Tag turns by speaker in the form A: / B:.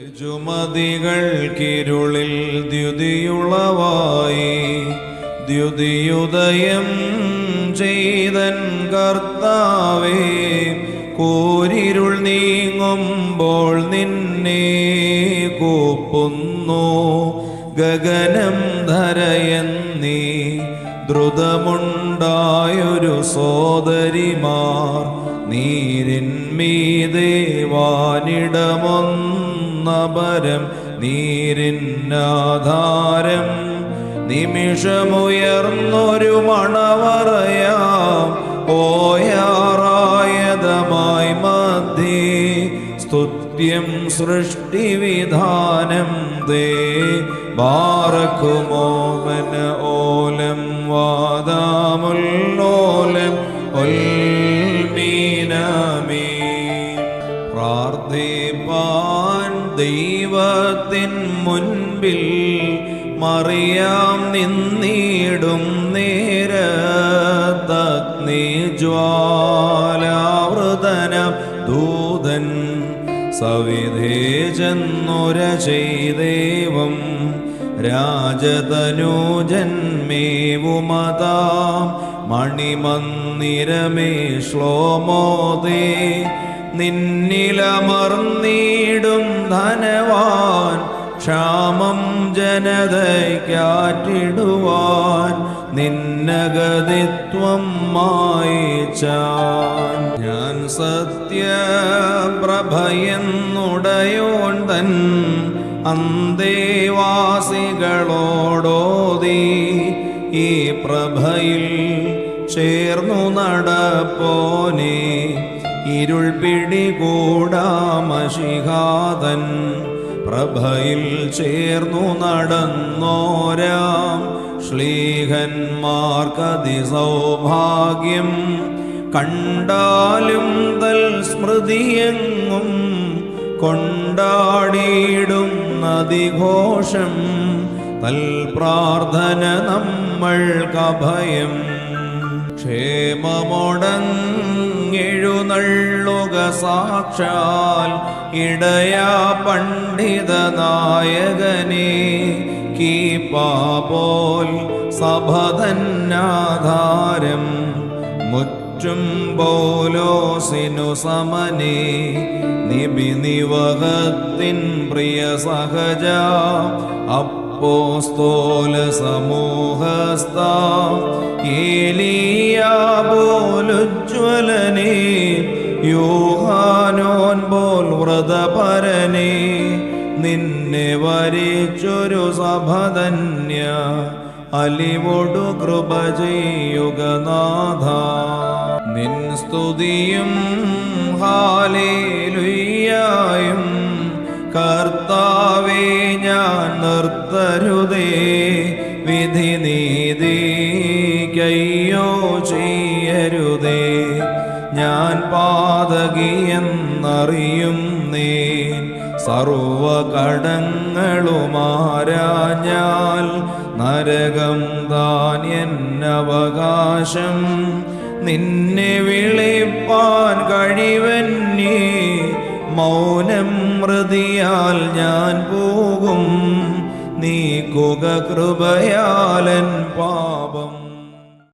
A: ഋജുമതികൾക്കിരുളിൽ ദ്യുതിയുളവായി. ദ്യുതിയുദയം ചെയ്തൻ കർത്താവേ കോരിരുൾ നീങ്ങുമ്പോൾ നിന്നെ കൂപ്പുന്നു. ഗഗനം ധരയെന്നീ ദ്രുതമുണ്ടായൊരു സോദരിമാർ നീരിന്മീതേ വാനിടമൊന്നപരം നീരിന്നാധാരം നിമിഷമുയർന്നൊരു മണവറയാം ഓയാറായതമായി മധ്യേ സ്തുത്യം സൃഷ്ടിവിധാനം ദേ ബാറക്കുമോമന ഓലം പ്രാർത്ഥിപ്പാൻ ദൈവത്തിൻ മുൻപിൽ മറിയാം നിന്നിടും നേരത്തഗ്നി ജ്വാലാവൃതന ദൂതൻ സവിധേജന്നുര ചെയ്ദേവം രാജതനൂജന്മേവുമതാം മണിമന്ദിരമേ ശ്ലോമോദേ നിന്നിലമർന്നീടും ധനവാൻ ക്ഷാമം ജനതയ്ക്കാറ്റിടുവാൻ നിന്നഗതിത്വം മായിച്ചാൻ. ഞാൻ സത്യപ്രഭയെന്നുടയോൻ തൻ അന്തേവാസികളോടോതി ഈ പ്രഭയിൽ ചേർന്നു നടപ്പോനെ. ഇരുൾ പിടികൂടാമശിഹാതൻ പ്രഭയിൽ ചേർന്നു നടന്നോരാം. ശ്ലീഹന്മാർക്കതി സൗഭാഗ്യം കണ്ടാലും തൽ സ്മൃതിയെങ്ങും കൊണ്ടാടിയിടും നദിഘോഷം. തൽ പ്രാർത്ഥന നമ്മൾ കഭയം നമ്മൾക്കഭയം ക്ഷേമമൊടങ്ങെഴുന്നള്ളുക സാക്ഷാൽ ഇടയാ പണ്ഡിത നായകനെ. കീപ്പാപോൽ സഭതന്നാധാരം പോലോസിനു സമനെ നിബിനിവകത്തിൻ പ്രിയ സഹജ അപ്പോസ്തോല സമൂഹസ്ഥ. ഏലിയ പോലുജ്വലനെ യോഹാനോൻ പോൽ വ്രതപരനെ നിന്നെ വരിച്ചൊരു സഭധന്യ അലിവോടു കൃപ ചെയ്യുക നാഥ. നിൻ സ്തുതിയും ഹാലേലുയ്യായും കർത്താവേ ഞാൻ നിർത്തരുതേ വിധി നീതിക്കയ്യോ ചെയ്യരുതേ. ഞാൻ പാതകിയെന്നറിയും നീ സർവ കടങ്ങളുമാരാഞ്ഞാൽ നരകം താൻ എന്നവകാശം നിന്നെ വിളിപ്പാൻ കഴിവന്നേ മൗനം മൃതിയാൽ ഞാൻ പോകും. നീക്കുക കൃപയാലൻ പാപം